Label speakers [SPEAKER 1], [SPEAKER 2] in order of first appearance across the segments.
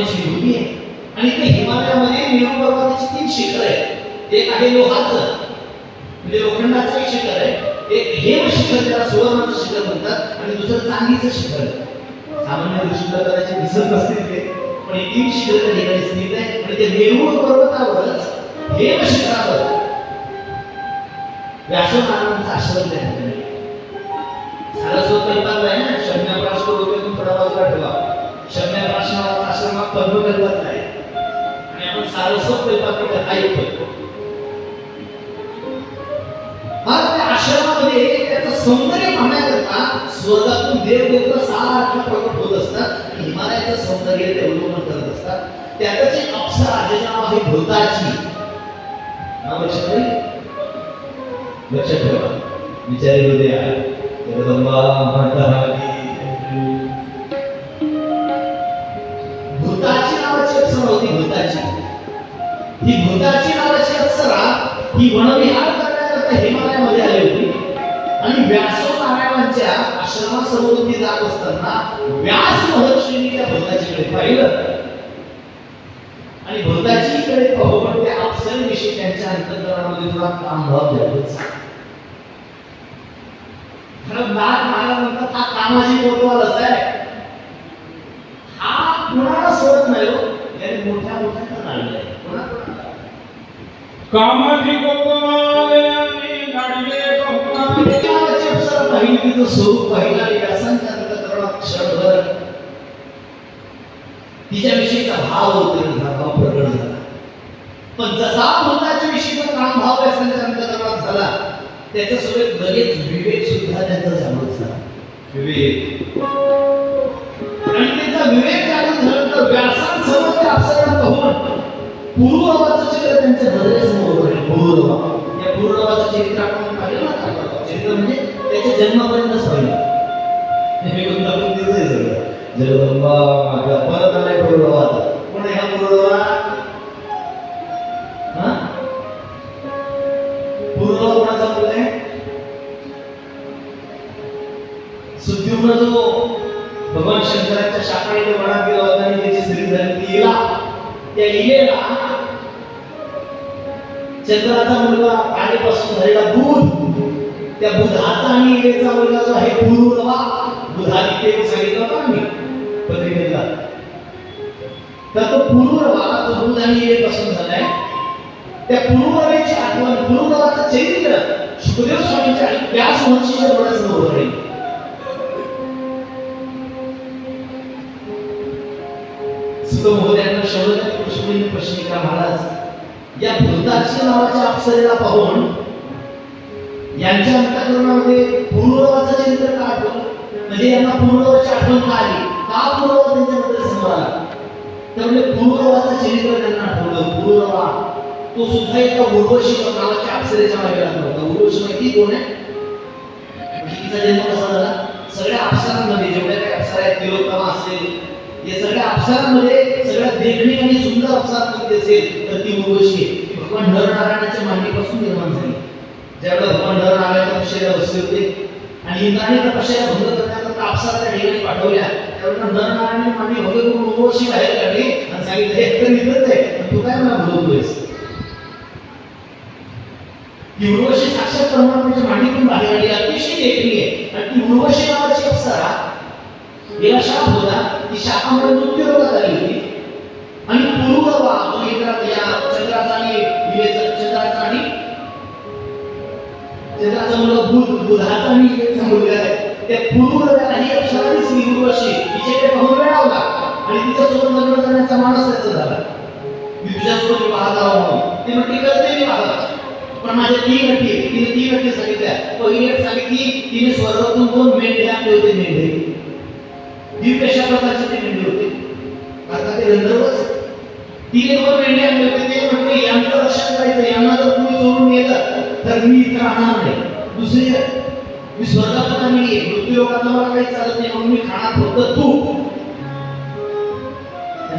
[SPEAKER 1] पर्वताची भूमी आहे. आणि ते हिमालयामध्ये मेरू पर्वताची तीन शिखर आहेत. एक आहे लोहाचं म्हणजे लोखंडाचं एक शिखर आहे. एक हेम शिखर त्याला सुवर्णाचं शिखर म्हणतात. आणि दुसरं चांदीचं शिखर आहे. सामान्य दृष्टीला कदाचित दिसत नसतील ते. पण हे तीन शिखर त्या ठिकाणी स्थित आहे आणि ते मेरू पर्वतावरच हेम शिखरावर व्यासनारायणांचा आश्रम त्या ठिकाणी सारस्वत कल्पात आहे ना? नावाचा आश्रम हा पद्मकल्पात आहे आणि आपण सारस्वत कल्पात कथा ऐकतोय मग त्या आश्रमामध्ये त्याचं सौंदर्य पाहण्याकरता स्वर्गातून देव सारखे प्रकट होत असतात हिमालयाचं सौंदर्य ते अवलंबन करत असतात. त्यातच एक अप्सरा जे नाव आहे भूताची नाव लक्षात लक्षात ठेवा. विचारी हृदया जगदंबा माता ही भूताची नावाची अप्सरा ही वनविहार करण्याकरता हिमालयामध्ये आली होती. आणि व्यासो नारायणांच्या आश्रमासमोर ती जात असताना व्यास महर्षींनी त्या भूताचीकडे पाहिलं. आणि भूताचीकडे पाहून त्या अप्सरेविषयी त्यांच्या अंतर्करणामध्ये थोडा कामभाव द्यावाच खरं नाग नागानंतर हा कामाची कोतवाल आहे हा कुणाला सोडत नाही हो? याने मोठ्या मोठ्या नाळले कोणा
[SPEAKER 2] कामाची कोतवालयाने गाडले बहुमान
[SPEAKER 1] देवाची अप्सरा पाहिली तिचं स्वरूप पाहिलं आणि व्यासांच्या अंतःकरणात क्षणभर तिच्याविषयीचा भाव उत्तीर्ण झाला प्रगट झाला. पण जसा भूताच्या विषयीचा काम भाव व्यासांच्या अंतःकरणात झाला त्याच्यासोबत लगेच विवेक सुद्धा त्यांचा जागृत झाला. विवेक. आणि त्यांचा विवेक जागृत झाल्यानंतर व्यासांसमोर त्या अप्सरांना पाहून पूर्ववाचं चित्र त्यांच्या नजरेसमोर उभं राहिलं. या पूर्ववाचं चरित्र आपण पाहिलं ना चरित्र म्हणजे त्याच्या जन्मापर्यंतच पाहिलं हे सगळं. जगदंबा परत आलाय पूर्ववा कोण आहे हा पूर्ववा हा? कोणाचा मुलगा आहे? सुद्युम्न जो भगवान शंकराच्या शाखाने वनात गेला होता आणि त्याची स्त्री झाली. ती इला त्या इले चंद्राचा मुलगा पाण्यापासून झालेला बुध त्या बुधाचा आणि इलेचा मुलगा जो आहे पूर्ववा बुधादित्य सांगितलं होतं आम्ही पत्रिकेला तर तो पूर्ववा जो बुध आणि इलेपासून झालाय त्या पूर्ववेची आठवण पूर्ववाचं चरित्र सुखदेव स्वामींच्या आणि व्यास महर्षीच्या डोळ्यासमोर राहील. सुत महोदयांना शोधत कृष्ण प्रश्निका महाराज या भूताक्ष नावाच्या अप्सरेला पाहून यांच्या अंतकरणामध्ये पूर्ववाचं चरित्र का आठवलं? म्हणजे यांना पूर्ववाची आठवण का आली? का पूर्व त्यांच्याबद्दल समोर आला? त्यामुळे म्हणजे पूर्ववाचं चरित्र त्यांना आठवलं. पूर्ववा तो सुद्धा एका उर्वशी नावाच्या अप्सरेच्या मागे लागला होता. उर्वशी माहिती कोण आहे? तिचा जन्म कसा झाला? सगळ्या अप्सरांमध्ये जेवढ्या काही अप्सरा आहेत तिरोत्तमा असेल या सगळ्या अप्सरांमध्ये सगळ्या देखणी आणि सुंदर अप्सरा कोणती असेल तर ती उर्वशी भगवान नरनारायणाच्या मांडीपासून निर्माण झाली. ज्यावेळेला भगवान नरनारायण तपश्चर्या बसले होते आणि इंद्राने तपश्चर्या भंग करण्याकरता अप्सरा त्या ठिकाणी पाठवल्या त्यावेळेला नरनारायण मांडी भंग करून उर्वशी बाहेर काढली आणि सांगितलं हे तर इथंच आहे. तू काय मला बोलवतोयस ती उर्वशी साक्षात परमात्म्याच्या मांडीतून बाहेर आली. अतिशय देखणी आहे. आणि ती उर्वशी नावाची अप्सरा याला शाप होता ती शापामुळे मृत्यू रोगात आली होती आणि पूर्ववा जो इंद्रा या चंद्राचा आणि चंद्राचा आणि चंद्राचा मुलगा बुध बुधाचा आणि विवेचा मुलगा आहे. त्या पूर्वव्याला ही अप्सरा दिसली उर्वशी तिच्याकडे पाहून मिळावला आणि तिच्यासोबत लग्न करण्याचा माणूस त्याचा झाला. मी तुझ्यासोबत विवाह करावा म्हणून. ती म्हटली करते विवाह पण माझ्या तीन अटी तिने तीन अटी सांगितल्या. पहिली अट सांगितली तिने स्वर्गातून दोन मेंढे आणले होते मेंढे. दिव्य अशा प्रकारचे ते मेंढे होते? आता ते गंधर्वच ती दोन मेंढे आणले होते ते म्हणले यांचं रक्षण करायचं यांना जर तुम्ही सोडून गेलं तर मी इथं राहणार नाही. दुसरी मी स्वतः पण मृत्यू लोकात मला काही चालत नाही म्हणून मी खाणार फक्त तू.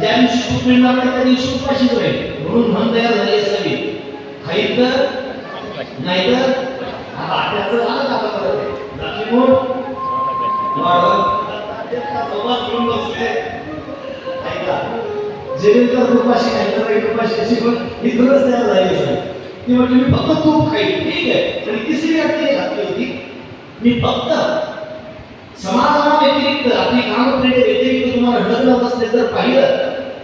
[SPEAKER 1] ज्या दिवशी तूप मिळणार नाही त्या दिवशी उपाशीच राहील. म्हणून मन तयार झाली असावी खाईल तर नाहीतर हा बाट्याचं आलं का आता परत आहे. जाती कोण? वाढवत. संवाद घेऊन बसले. ऐका वाईट अशी पण तयार झाली ती मी फक्त तूप खाईल ठीक आहे आणि तिसरी अट घातली होती मी फक्त समाधाना व्यतिरिक्त आपली कामक्रिये व्यतिरिक्त तुम्हाला लग्न बसले जर पाहिलं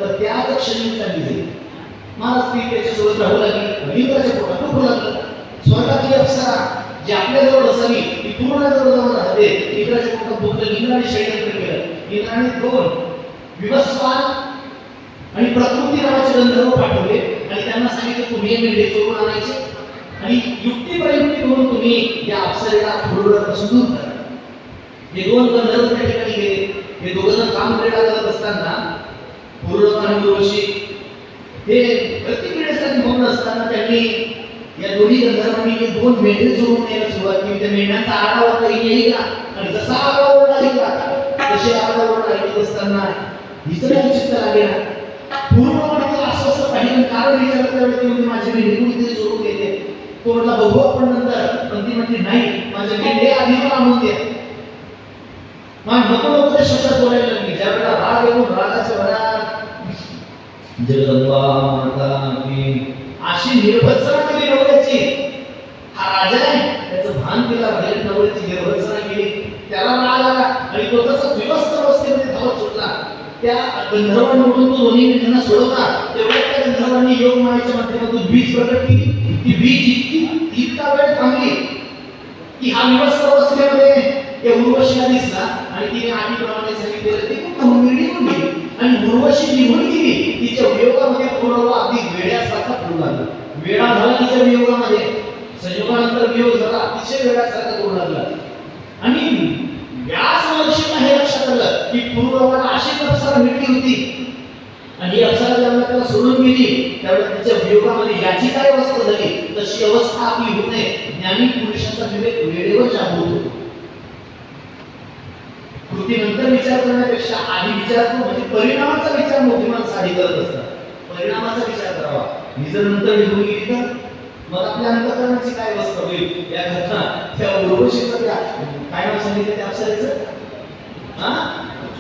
[SPEAKER 1] तर त्याच क्षणी चालली जाईल महाराज ती त्याच्यासोबत राहू लागली इंद्राच्या पोटात दुखू लागलं स्वर्गातली अप्सरा जे आपल्याजवळ असावी ती पूर्ण जवळजवळ राहते इंद्राच्या पोटात दुखलं इंद्राने षडयंत्र केलं. इंद्राने दोन विवस्वान आणि प्रकृती नावाचे गंधर्व पाठवले आणि त्यांना सांगितलं तुम्ही हे मेंढे चोरून आणायचे. आणि युक्ती प्रयुक्ती करून तुम्ही या अप्सरेला पूर्णपासून दूर करा. हे दोन गंधर्व त्या ठिकाणी गेले. हे दोघं जण काम क्रीडा करत असताना पूर्ण आणि दोषी हे प्रतिक्रियेसाठी मग्न असताना त्यांनी या दोन्ही गंधर्वांनी दोन मेंढे सोडून द्यायला सुरुवात केली. त्या मेंढ्यांचा आढावा तरी येईल आणि जसा आढावा ओरडा येईल तसे आढावा ओरडा येत असताना हिचं काही चित्त लागेल. पूर्णपणे अस्वस्थ पाहिजे कारण विचारलं त्यावेळी ती म्हणते माझी मेंढी कुठेतरी चोरून तो म्हटला बघू आपण नंतर. पण ती म्हणते नाही माझे मेंढे आधी पण आणून द्या. मग नको नको त्या शब्दात बोलायला लागली. ज्या वेळेला राग येऊन रागाच्या भरात जगदंबा माता की अशी निर्भत्सना केली नवऱ्याची. हा राजा आहे त्याचं भान केला बाहेर नवऱ्याची निर्भत्सना केली. त्याला राग आला आणि तो तसा विवस्त अवस्थेमध्ये धावत सुटला. त्या गंधर्वांमधून तो दोन्ही मित्रांना सोडवला. तेवढ्या त्या गंधर्वांनी योग मायेच्या माध्यमातून बीज प्रकट केली. ती बीज इतकी इतका वेळ थांबली की हा विवस्त अवस्थेमध्ये या उर्वशीला दिसला आणि तिने आधीप्रमाणे सांगितलेलं ते फक्त निघून गेली. आणि उर्वशी निघून गेली तिच्या वियोगामध्ये पूर्व अगदी वेड्यासारखा पडू लागला. वेळा झाला तिच्या वियोगामध्ये. संयोगानंतर वियोग झाला अतिशय वेड्यासारखा पडू लागला. आणि व्यास महर्षींना हे लक्षात आलं की पूर्ववाला अशीच अप्सरा भेटली होती. आणि ही अप्सरा ज्यांना त्याला सोडून गेली त्यावेळेस तिच्या वियोगामध्ये याची काय अवस्था झाली. तशी अवस्था आपली होते ज्ञानी पुरुषाचा विवेक वेळेवर जागृत होतो. कृतीनंतर विचार करण्यापेक्षा आधी विचार करू म्हणजे परिणामाचा विचार बुद्धिमान साधी करत असतात. परिणामाचा विचार करावा. ही जर नंतर निघून गेली तर मग आपल्या अंतकरणाची काय अवस्था होईल? या घटना. त्या उर्वशीचं त्या काय नाव सांगितलं त्या अक्षराचं हा?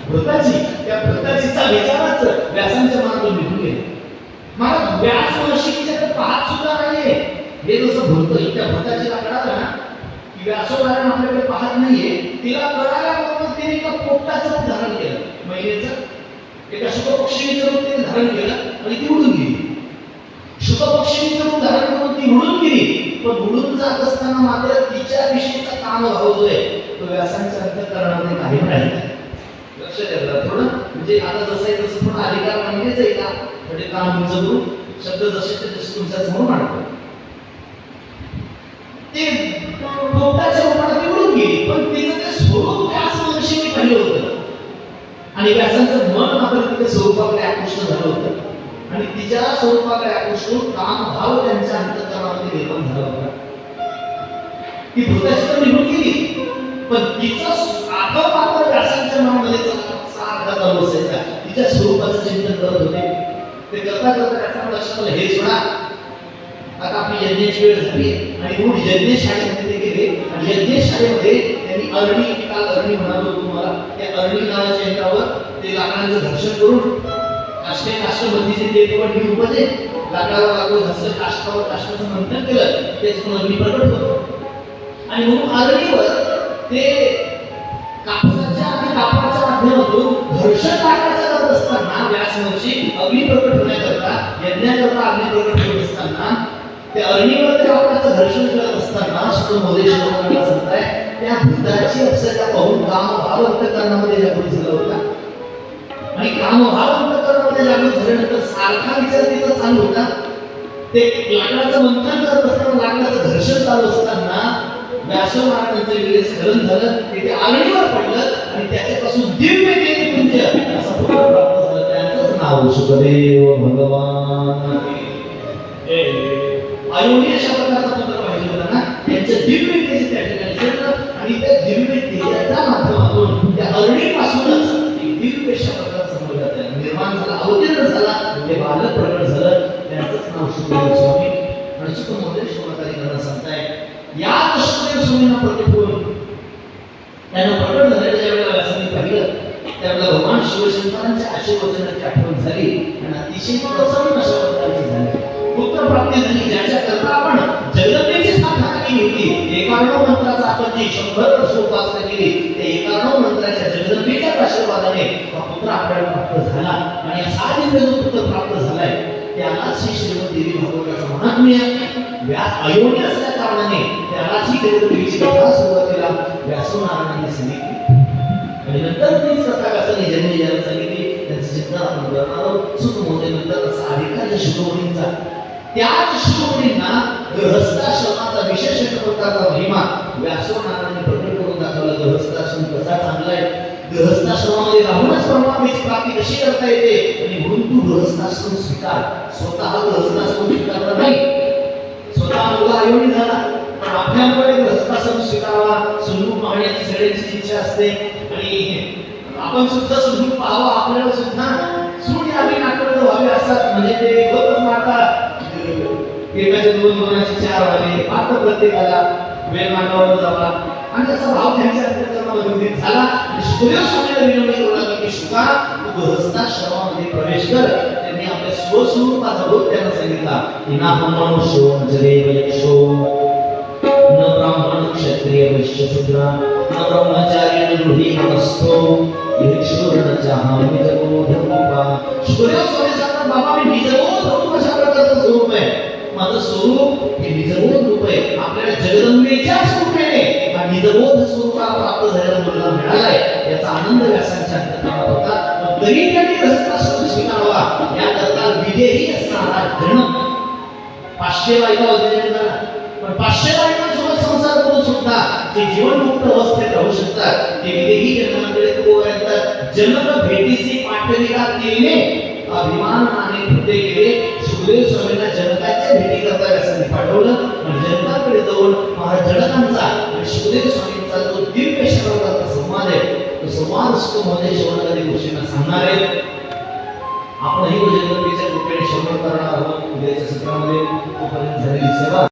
[SPEAKER 1] व्रताची. त्या व्रताचीचा विचारच व्यासांच्या मनातून निघून गेले मला व्यास महर्षीच्या पाहत सुद्धा नाहीये. हे जसं भृत त्या भृताची लाकडाला ना की व्यासोदारण आपल्याकडे पाहत नाहीये तिला कळायला महिलेचं एका शुभपक्षिणीचं रूप तिने धारण केलं आणि ती उडून गेली. शुभपक्षिणीचं रूप धारण करून ती उडून गेली पण उडून जात असताना मात्र तिच्या विषयीचा कामभाव जो आहे तो व्यासांच्या अंतकरणामध्ये कायम राहिला लक्ष द्या थोडं. म्हणजे आता जसं आहे तसं थोडं अधिकार मान्यच आहे का? म्हणजे काम तुमचं रूप शब्द जसे ते तसे तुमच्यासमोर मांडतो. ते पोपटाच्या रूपात ती उडून गेली पण तिचं ते स्वरूप व्यास महर्षीने पाहिलं होतं. आणि व्यासांचं मन मात्र तिच्या स्वरूपाकडे आकृष्ट झालं होतं. आणि तिच्या स्वरूपाकडे आकृष्ट काम भाव त्यांच्या अंतकरणामध्ये निर्माण झाला होता. ती भूताची तर निघून गेली पण तिचं आठव मात्र व्यासांच्या मनामध्ये सारखा चालू असायचा तिच्या स्वरूपाचं चिंतन करत होते. ते करता करता त्याचा लक्षात आलं हे सोडा आता आपली यज्ञाची वेळ झाली आणि यज्ञ शाळेत ते गेले. आणि यज्ञ शाळेमध्ये त्यांनी अरणी काल अरणी म्हणालो तुम्हाला त्या अरणी नावाच्या यंत्रावर ते लाकडांचं घर्षण करून काष्टे काष्टबंदीचे ते केवळ ही उपजे आहे लाकडावर लाकूड घसलं काष्टावर काष्टाचं मंथन केलं तेच अग्नी प्रकट होतो. आणि म्हणून अरणीवर ते कापसाच्या आणि कापडाच्या माध्यमातून घर्षण टाकायचं करत असताना व्यास महर्षी अग्नी प्रकट होण्याकरता यज्ञाकरता अग्नी प्रकट होत असताना त्या अरणीवर त्या कापडाचं घर्षण करत असताना सुद्धा मोदेश लोकांना सांगताय त्या भूताची अप्सरा पाहून काम भाव अंतकरणामध्ये जागृत झाला होता. आणि काम भाव अंतकरणामध्ये जागृत झाल्यानंतर सारखा विचार तिचा चालू होता. ते लाकडाचं मंथन करत असताना लाकडाचं घर्षण चालू असताना व्यासो महाराजांचं विरस्खलन झालं. ते ते पडलं आणि त्याच्यापासून दिव्य तेज पुंज असा पुत्र प्राप्त झालं. त्यांचंच नाव सुखदेव भगवान. आयोनी अशा प्रकारचा झाली. आणि अतिशय प्रसन्न अशा प्रकारची झाली. उत्तम प्राप्ती झाली. ज्याच्या करता आपण जगदंबेची स्थापना केली होती. एकाण्णव मंत्राचा आपण जी शंभर वर्ष उपासना केली त्या एकाण्णव मंत्राच्या जगदंबेच्याच आशीर्वादाने हा पुत्र आपल्याला प्राप्त झाला. आणि असा दिव्य जो पुत्र प्राप्त झालाय त्यालाच श्री श्रीमद देवी भागवताचा महात्म्य व्यास अयोग्य असल्या कारणाने त्यालाच ही देवदेवीची कथा सुरुवातीला व्यासनारायणाने सांगितली. आणि नंतर तीच कथा कसाने त्यांचं चिंतन आपण करणार असा अधिकार शिरोमणींचा त्याच शिरोमणींना गृहस्थाश्रमाचा विशेष एक प्रकारचा महिमा व्यासनारायणाने प्रकट करून दाखवला. गृहस्थाश्रम कसा चांगला आहे? गृहस्थाश्रमामध्ये राहूनच परमात्म्याची प्राप्ती कशी करता येते? आणि म्हणून तू गृहस्थाश्रम स्वीकार. स्वतः गृहस्थाश्रम स्वीकारला नाही. स्वतः मुलगा आयोनी झाला. पण आपल्यामुळे गृहस्थाश्रम स्वीकारावा. सुनूक पाहण्याची सगळ्यांची इच्छा असते. आणि आपण सुद्धा सुनूक पाहावं आपल्याला सुद्धा सून यावी नाटक व्हावे असतात म्हणजे ते होतच मारतात एकाचे दोन दोनाचे चार व्हावे पाहत प्रत्येकाला वेळ मागावर जावा. आणि त्याचा भाव त्यांच्या अंतर्करणामध्ये झाला. सूर्य सुखदेव स्वामीला विनंती करू की शुका तू गृहस्था गृहस्थाश्रमामध्ये प्रवेश कर. त्यांनी आपल्या स्वस्वरूपाचा बोध त्यांना सांगितला. की ना मनुष्यो जदेव यक्षो न ब्राह्मण क्षत्रिय वैश्य शूद्र न ब्रह्मचारी न गृही मनस्थो बाबा स्वरूप आहे माझं स्वरूप हे निजबोध रूप आहे आपल्याला जगदंबेच्याच कृपेने हा निजबोध स्वरूपाला प्राप्त झालेला मुलगा मिळालाय याचा आनंद व्यासांच्या अंतर्गत होता तरी त्यांनी ग्रहस्थाश्रम स्वीकारावा याकरता विधेही असणारा पाचशे बायका होते त्यांना पण पाचशे बायकांसोबत संसार करून सुद्धा जे जीवनमुक्त अवस्थेत राहू शकतात. ते विधेही जन्मांकडे जनक भेटीसी भेटीचे पाठविका केले आणि फुटे केले सुखदेव स्वामींना जनकाच्या भेटी करता व्यासाने पाठवलं. आणि जनकाकडे जाऊन महाराज जनकांचा आणि सुखदेव स्वामींचा जो दिव्य शब्दाचा संवाद आहे तो संवाद सुखमध्ये शेवटमध्ये गोष्टींना सांगणार आहे. आपणही जगदंबेच्या कृपेने श्रवण करणार आहोत. उद्याच्या सत्रामध्ये तोपर्यंत झालेली सेवा.